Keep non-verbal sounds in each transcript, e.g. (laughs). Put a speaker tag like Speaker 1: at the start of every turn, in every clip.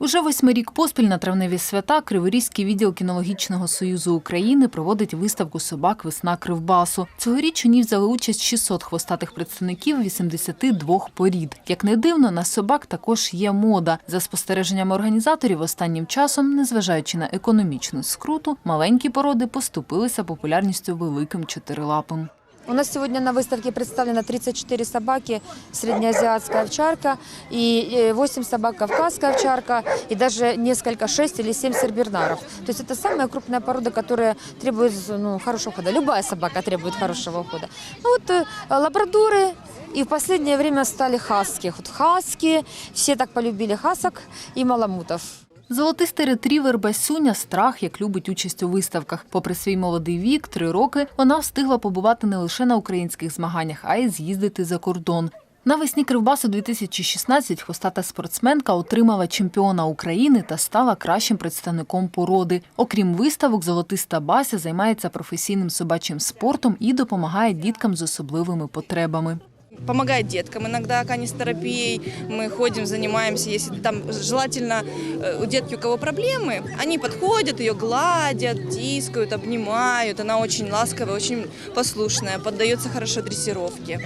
Speaker 1: Уже восьмий рік поспіль на травневі свята Криворізький відділ кінологічного союзу України проводить виставку собак Весна Кривбасу. Цьогоріч у ній взяли участь 600 хвостатих представників 82 порід. Як не дивно, на собак також є мода. За спостереженнями організаторів, останнім часом, незважаючи на економічну скруту, маленькі породи поступилися популярністю великим чотирилапим.
Speaker 2: У нас сегодня на выставке представлено 34 собаки, среднеазиатская овчарка и 8 собак кавказская овчарка и даже несколько, 6 или 7 сербернаров. То есть это самая крупная порода, которая требует ну, хорошего ухода. Любая собака требует хорошего ухода. Ну вот э, лабрадоры и в последнее время стали хаски. Вот хаски, все так полюбили хасок и маламутов.
Speaker 1: Золотистий ретрівер Басюня страх, як любить участь у виставках. Попри свій молодий вік, три роки, вона встигла побувати не лише на українських змаганнях, а й з'їздити за кордон. Навесні Кривбасу 2016 хвостата спортсменка отримала чемпіона України та стала кращим представником породи. Окрім виставок, золотиста Бася займається професійним собачим спортом і допомагає діткам з особливими потребами.
Speaker 3: Помогает деткам иногда канистерапией. Мы ходим, занимаемся, если там желательно э, у детки, у кого проблемы, они подходят, ее гладят, тискают, обнимают. Она очень ласковая, очень послушная, поддается хорошо дрессировке.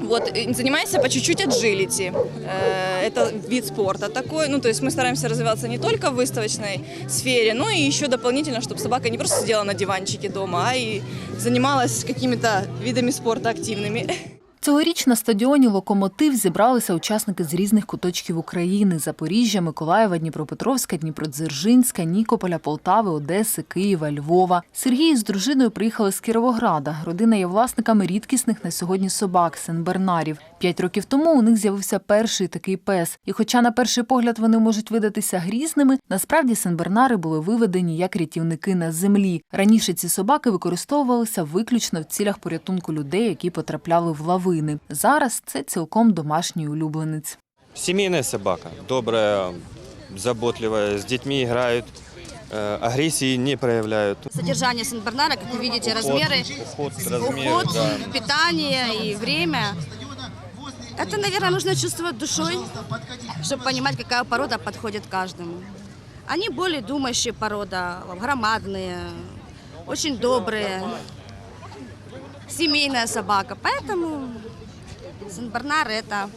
Speaker 3: Вот, и занимаемся по чуть-чуть аджилити. Э, Это вид спорта такой. Ну, то есть мы стараемся развиваться не только в выставочной сфере, но и еще дополнительно, чтобы собака не просто сидела на диванчике дома, а и занималась какими-то видами спорта активными. (laughs)
Speaker 1: Цьогоріч на стадіоні Локомотив зібралися учасники з різних куточків України: Запоріжжя, Миколаєва, Дніпропетровська, Дніпродзержинська, Нікополя, Полтави, Одеси, Києва, Львова. Сергій з дружиною приїхали з Кіровограда. Родина є власниками рідкісних на сьогодні собак сенбернарів. П'ять років тому у них з'явився перший такий пес. І хоча на перший погляд вони можуть видатися грізними, насправді сенбернари були виведені як рятівники на землі. Раніше ці собаки використовувалися виключно в цілях порятунку людей, які потрапляли в лавини. Зараз це цілком домашній улюбленець.
Speaker 4: Семейная собака, добрая, заботливая, с детьми играют, э, агрессии не проявляют.
Speaker 5: Содержание Сен-Бернара, как вы видите, размеры,
Speaker 4: уход, размеры,
Speaker 5: уход,
Speaker 4: да.
Speaker 5: питание и время. Это, наверное, нужно чувствовать душой, чтобы понимать, какая порода подходит каждому. Они более думающие порода, громадные, очень добрые, семейная собака. Поэтому Сен-Бернар это,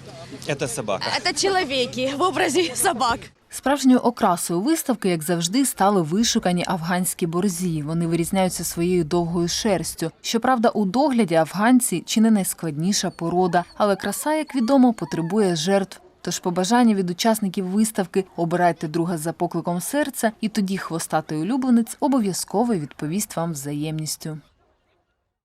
Speaker 4: Это собака.
Speaker 5: это человеки в образе собак.
Speaker 1: Справжньою окрасою виставки, як завжди, стали вишукані афганські борзі. Вони вирізняються своєю довгою шерстю. Щоправда, у догляді афганці чи не найскладніша порода, але краса, як відомо, потребує жертв. Тож побажання від учасників виставки обирайте друга за покликом серця, і тоді хвостатий улюбленець обов'язково відповість вам взаємністю.